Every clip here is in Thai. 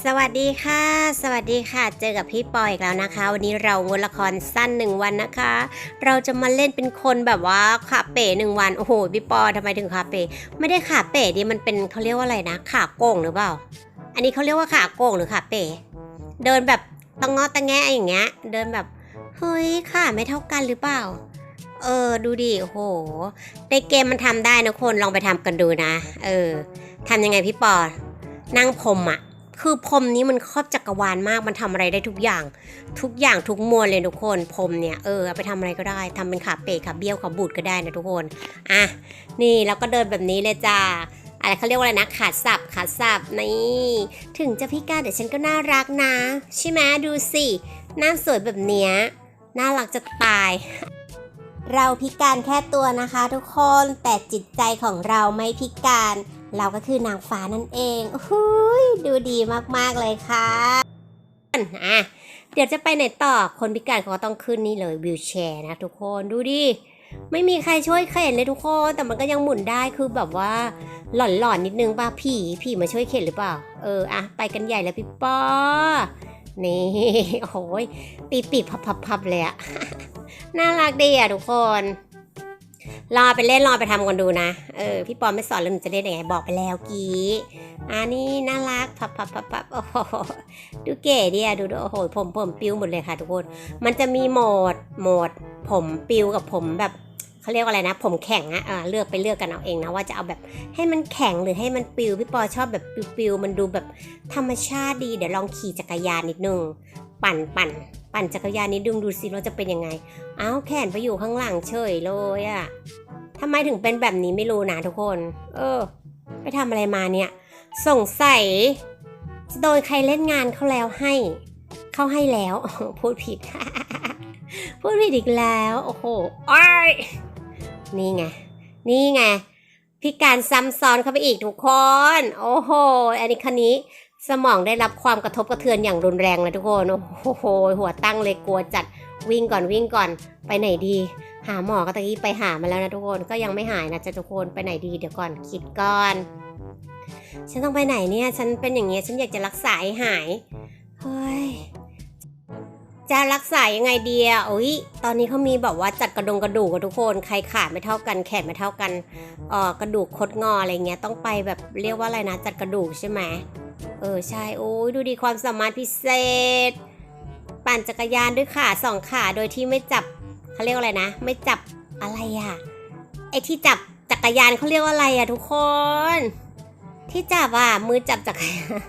สวัสดีค่ะ สวัสดีค่ะ เจอกับพี่ปอยอีกแล้วนะคะ วันนี้เราวนละครสั้นหนึ่งวันนะคะ เราจะมาเล่นเป็นคนแบบว่าขาเป๋หนึ่งวัน โอ้โห พี่ปอยทำไมถึงขาเป๋ ไม่ได้ขาเป๋ดิ มันเป็นเขาเรียกว่าอะไรนะ ขาโก่งหรือเปล่า อันนี้เขาเรียกว่าขาโก่งหรือขาเป๋ เดินแบบตะงอตะแงะอย่างเงี้ย เดินแบบ เฮ้ยขาไม่เท่ากันหรือเปล่า เออ ดูดิโอ้โหในเกมมันทำได้นะคน ลองไปทำกันดูนะ เออทำยังไงพี่ปอ นั่งพรมอะ คือพรมนี้มันครอบจักรวาลมาก มันทำอะไรได้ทุกอย่าง ทุกอย่างทุกมวลเลยทุกคน พรมเนี่ยเออเอาไปทำอะไรก็ได้ทำเป็นขาเปรขาเบี้ยวขาบูดก็ได้นะทุกคน อะ นี่แล้วก็เดินแบบนี้เลยจ้าอะไรเขาเรียกว่าอะไรนะขาสับขาสับนี่ถึงจะพิการแต่ฉันก็น่ารักนะ ใช่ไหมดูสิหน้าสวยแบบเนี้ยน่ารักจะตาย เราพิการแค่ตัวนะคะทุกคนแต่จิตใจของเราไม่พิการ เราก็คือนางฟ้านั่นเองโอ้ยดูดีมากๆเลยค่ะอะเดี๋ยวจะไปไหนต่อ คนพิการเขาต้องขึ้นนี่เลยวิวแชร์นะทุกคนดูดิ ไม่มีใครช่วยเข็นเลยทุกคน แต่มันก็ยังหมุนได้คือแบบว่าหล่อนๆนิดนึงป่ะผีผีมาช่วยเข็นหรือเปล่า เอออะไปกันใหญ่แล้วพี่ป้อนี่โอ้ยปีปีบพับพับๆเลยอะน่ารักดีอะทุกคน รอไปเล่นรอไปทำกันดูนะ เออ พี่ปอไม่สอนแล้วหนูจะเล่นยังไงบอกไปแล้วกี้อันนี้น่ารักพับพับพับพับโอ้โหดูเก๋ดีอะดูดูโอ้โหผมผมปิวหมดเลยค่ะทุกคน มันจะมีโหมดโหมด ผมปิวกับผมแบบเขาเรียกว่าอะไรนะ ผมแข็งอะอ่าเลือกไปเลือกกันเอาเองนะว่าจะเอาแบบให้มันแข็งหรือให้มันปิวพี่ปอชอบแบบปิวๆมันดูแบบธรรมชาติดีเดี๋ยวลองขี่จักรยานนิดนึง ปั่นปั่น ปั่นจักรยานนิดนึงดูสิว่าจะเป็นยังไงอ้าวแขนไปอยู่ข้างหลังเฉยเลยอะทำไมถึงเป็นแบบนี้ไม่รู้นะทุกคน เออ ไปทำอะไรมาเนี่ย สงสัยจะโดนใครเล่นงานเขาแล้วให้ เขาให้แล้ว พูดผิด พูดผิดอีกแล้ว โอ้โหอ้ยนี่ไง นี่ไงพิการซ้ำซ้อนเข้าไปอีกทุกคน โอ้โห อันนี้คันนี้ สมองได้รับความกระทบกระเทือนอย่างรุนแรงเลยทุกคนโอ้โหหัวตั้งเลยกลัวจัดวิ่งก่อนวิ่งก่อนไปไหนดี หาหมอก็ตะกี้ไปหามาแล้วนะทุกคนก็ยังไม่หายนะจ๊ะทุกคนไปไหนดีเดี๋ยวก่อนคิดก่อน ฉันต้องไปไหนเนี่ย ฉันเป็นอย่างเงี้ยฉันอยากจะรักษาให้หายเฮ้ยจะรักษายังไงดีอะโอ้ยตอนนี้เขามีแบบว่าจัดกระดงกระดูกกับทุกคน ใครขาไม่เท่ากัน แขนไม่เท่ากันเออกระดูกคดงออะไรเงี้ยต้องไปแบบเรียกว่าอะไรนะ จัดกระดูกใช่ไหม เออใช่โอ้ยดูดีความสามารถพิเศษ ปั่นจักรยานด้วยขาสองขาโดยที่ไม่จับเขาเรียกว่าอะไรนะ ไม่จับอะไรอะไอที่จับจักรยานเขาเรียกว่าอะไรอะทุกคน ที่จับอะมือจับจักรยาน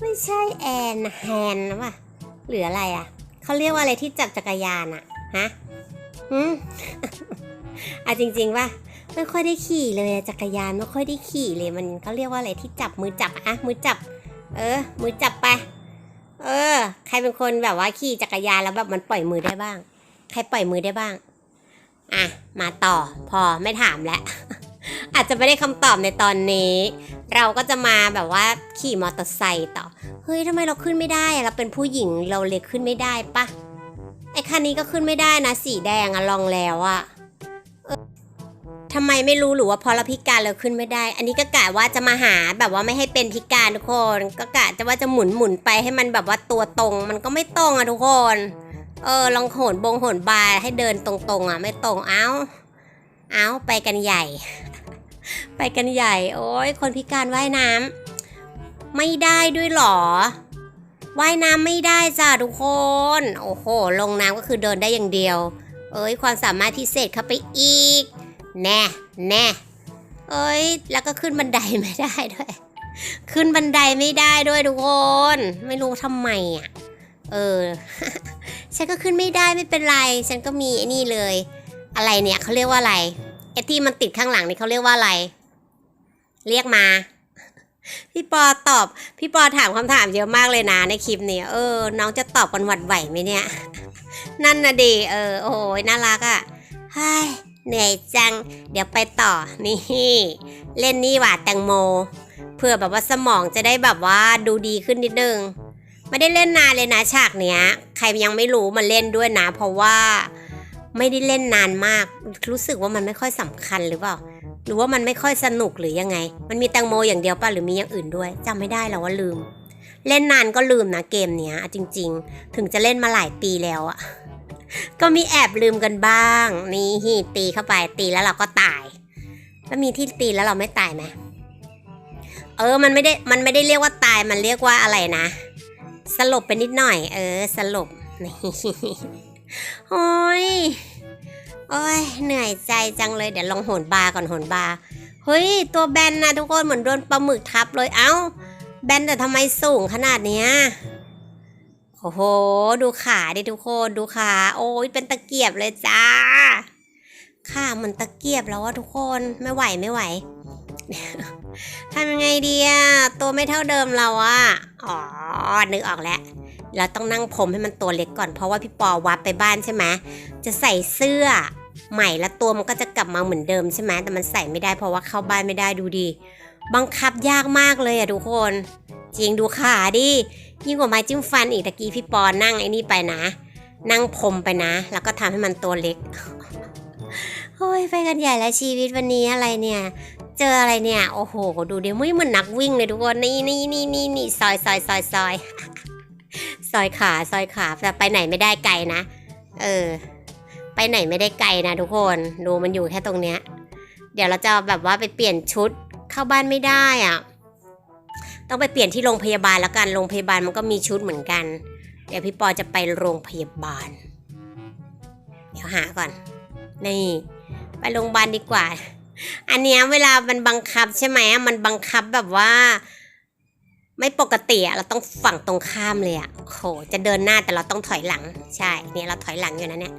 ไม่ใช่แอนแฮนนะวะหรืออะไรอะเขาเรียกว่าอะไรที่จับจักรยานอะฮะหืมอะจริงๆว่า ไม่ค่อยได้ขี่เลยจักรยานไม่ค่อยได้ขี่เลยมันเขาเรียกว่าอะไรที่จับมือจับอะมือจับ เออ มือจับไป เออ ใครเป็นคนแบบว่าขี่จักรยานแล้วแบบมันปล่อยมือได้บ้าง ใครปล่อยมือได้บ้างอะมาต่อพอไม่ถามแล้ว อาจจะไม่ได้คำตอบในตอนนี้ เราก็จะมาแบบว่าขี่มอเตอร์ไซค์ต่อเฮ้ยทำไมเราขึ้นไม่ได้เราเป็นผู้หญิงเราเลยขึ้นไม่ได้ปะไอ้คันนี้ก็ขึ้นไม่ได้นะสีแดงอะลองแล้วอะ ทำไมไม่รู้หรือว่าพราะเราพิการเราขึ้นไม่ได้ อันนี้ก็กะว่าจะมาหาแบบว่าไม่ให้เป็นพิการทุกคน ก็กะจะว่าจะหมุนหมุนไปให้มันแบบว่าตัวตรง มันก็ไม่ตรงอะทุกคน เออลองโหนบงโหนบายให้เดินตรงๆอะไม่ตรงเอ้า เอ้าไปกันใหญ่ ไปกันใหญ่ โอ้ยคนพิการว่ายน้ำไม่ได้ด้วยหรอว่ายน้ำไม่ได้จ้ะทุกคน โอ้โห ลงน้ำก็คือเดินได้อย่างเดียว เอ้ยความสามารถพิเศษเข้าไปอีก แน่แน่เอ้ย แล้วก็ขึ้นบันไดไม่ได้ด้วย ขึ้นบันไดไม่ได้ด้วยทุกคน ไม่รู้ทำไมอะ เออ ฉันก็ขึ้นไม่ได้ไม่เป็นไร ฉันก็มีไอ้นี่เลย อะไรเนี่ยเขาเรียกว่าอะไรไอ้ที่มันติดข้างหลังนี่เขาเรียกว่าอะไร เรียกมา พี่ปอตอบ พี่ปอถามคำถามเยอะมากเลยนะในคลิปนี้เออ น้องจะตอบกันหวัดไหวไหมเนี่ย นั่นนะดีเออ โอ้ยน่ารักอะ่ะเฮ้ย เหนื่อยจัง เดี๋ยวไปต่อ นี่ เล่นนี่หว่าแตงโม เพื่อแบบว่าสมองจะได้แบบว่าดูดีขึ้นนิดนึง ไม่ได้เล่นนานเลยนะฉากเนี้ย ใครยังไม่รู้มาเล่นด้วยนะ เพราะว่าไม่ได้เล่นนานมาก รู้สึกว่ามันไม่ค่อยสำคัญหรือเปล่า หรือว่ามันไม่ค่อยสนุกหรือยังไง มันมีแตงโมอย่างเดียวป่ะหรือมีอย่างอื่นด้วยจำไม่ได้แล้วว่าลืม เล่นนานก็ลืมนะเกมเนี้ยจริง ๆ ถึงจะเล่นมาหลายปีแล้วอะ ก็มีแอบลืมกันบ้าง นี่ฮีตีเข้าไปตีแล้วเราก็ตาย แล้วมีที่ตีแล้วเราไม่ตายไหมเออ มันไม่ได้ มันไม่ได้เรียกว่าตาย มันเรียกว่าอะไรนะ สลบไปนิดหน่อย เออ สลบนี่โอ้ย โอ้ย เหนื่อยใจจังเลย เดี๋ยวลองโหนบาก่อนโหนบา เฮ้ย ตัวแบนนะทุกคน เหมือนโดนปลาหมึกทับเลย เอ้า แบนแต่ทำไมสูงขนาดเนี้ย โอ้โห ดูขาดิทุกคนดูขา โอ้ยเป็นตะเกียบเลยจ้าขาเหมือนตะเกียบแล้วว่าทุกคนไม่ไหวไม่ไหวทำยังไงดีอะตัวไม่เท่าเดิมเราอะอ๋อนึกออกแล้วเราต้องนั่งผมให้มันตัวเล็กก่อนเพราะว่าพี่ปอวัดไปบ้านใช่ไหมจะใส่เสื้อใหม่แล้วตัวมันก็จะกลับมาเหมือนเดิมใช่ไหมแต่มันใส่ไม่ได้เพราะว่าเข้าบ้านไม่ได้ดูดี บังคับยากมากเลยอะทุกคน จริงดูขาดิยิ่งกว่าไม้จิ้มฟันอีกตะกี้พี่ปอนั่งไอ้นี่ไปนะ นั่งพรมไปนะ แล้วก็ทำให้มันตัวเล็กโอ้ยไปกันใหญ่แล้วชีวิตวันนี้อะไรเนี่ย เจออะไรเนี่ย โอ้โห ดูเดิไม่เหมือนนักวิ่งเลยทุกคนนี่นี่นี่นี่นี่ซอยซอยซอยซอยซอยขาซอยขาแต่ไปไหนไม่ได้ไกลนะ เออ ไปไหนไม่ได้ไกลนะทุกคน ดูมันอยู่แค่ตรงเนี้ย เดี๋ยวเราจะแบบว่าไปเปลี่ยนชุด เข้าบ้านไม่ได้อะต้องไปเปลี่ยนที่โรงพยาบาลแล้วกัน โรงพยาบาลมันก็มีชุดเหมือนกัน เดี๋ยวพี่ปอจะไปโรงพยาบาล เดี๋ยวหาก่อน นี่ ไปโรงพยาบาลดีกว่า อันเนี้ยเวลามันบังคับใช่ไหมมันบังคับแบบว่า ไม่ปกติอะเราต้องฝั่งตรงข้ามเลยอะโห จะเดินหน้าแต่เราต้องถอยหลัง ใช่ เนี่ยเราถอยหลังอยู่นะเนี่ย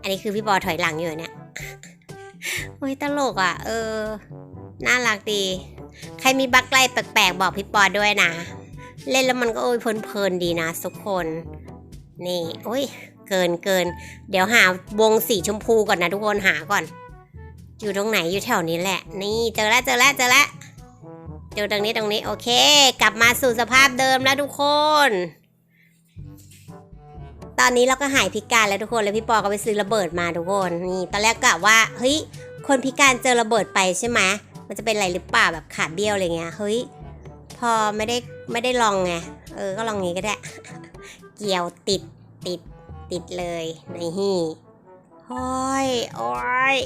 อันนี้คือพี่บอถอยหลังอยู่เนี่ยโอ้ยตลกอะเออ น่ารักดี ใครมีบั๊กไล่แปลกๆ บอกพี่ปอด้วยนะ เล่นแล้วมันก็โอ้ยเพลินๆดีนะทุกคน นี่โอ้ยเกินเกิน เดี๋ยวหาวงสีชมพูก่อนนะทุกคนหาก่อน อยู่ตรงไหนอยู่แถวนี้แหละ นี่เจอแล้วเจอแล้วเจอแล้วเจอตรงนี้ตรงนี้โอเค กลับมาสู่สภาพเดิมแล้วทุกคน ตอนนี้เราก็หายพิการแล้วทุกคนแล้วพี่ปอก็ไปซื้อระเบิดมาทุกคน นี่ตอนแรกกะว่าเฮ้ยคนพิการเจอระเบิดไปใช่ไหม มันจะเป็นอะไรหรือเปล่าแบบขาดเบี้ยวอะไรเงี้ยเฮ้ยพอไม่ได้ไม่ได้ลองไงเออก็ลองงี้ก็ได้ เกี่ยวติดติดติดเลยในฮี่โอ้ยโอ้ย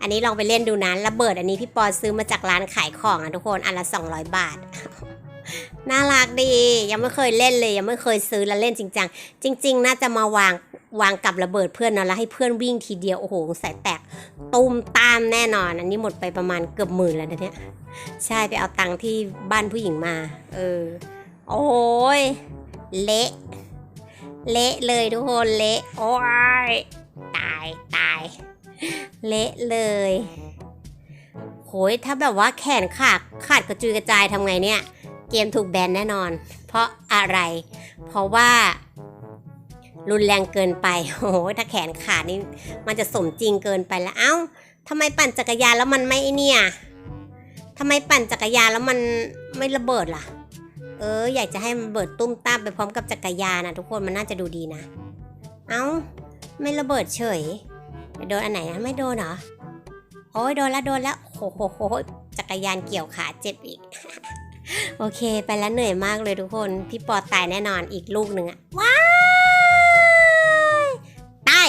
อันนี้ลองไปเล่นดูนะระเบิดอันนี้พี่ปอซื้อมาจากร้านขายของอะทุกคนอันละ 200 บาท น่ารักดี ยังไม่เคยเล่นเลย ยังไม่เคยซื้อแล้วเล่นจริงจังจริง ๆ น่าจะมาวางวางกับระเบิดเพื่อนนะแล้วให้เพื่อนวิ่งทีเดียว โอ้โหใส่แตกตุ้มตามแน่นอน อันนี้หมดไปประมาณเกือบหมื่นแล้วนะเนี่ยใช่ไปเอาตังค์ที่บ้านผู้หญิงมา เออ โอ้ยเละเละเลยทุกคนเละโอ้ยตายตายเละเลยโหยถ้าแบบว่าแขนขาดขาดกระจุยกระจายทำไงเนี่ย เกมถูกแบนแน่นอน เพราะอะไร เพราะว่า รุนแรงเกินไปโอ้โหถ้าแขนขาดนี่มันจะสมจริงเกินไปแล้ว เอ้าทำไมปั่นจักรยานแล้วมันไม่เนี่ยทำไมปั่นจักรยานแล้วมันไม่ระเบิดล่ะ เออ อยากจะให้มันเบิดตุ้มตามไปพร้อมกับจักรยานนะทุกคนมันน่าจะดูดีนะ เอ้า ไม่ระเบิดเฉย โดนอันไหนนะไม่โดนเหรอโอ้ยโดนแล้วโดนแล้วโหโหโหจักรยานเกี่ยวขาเจ็บอีก โอเค ไปแล้วเหนื่อยมากเลยทุกคน พี่ปอตายแน่นอนอีกลูกหนึ่งอะว้ายตาย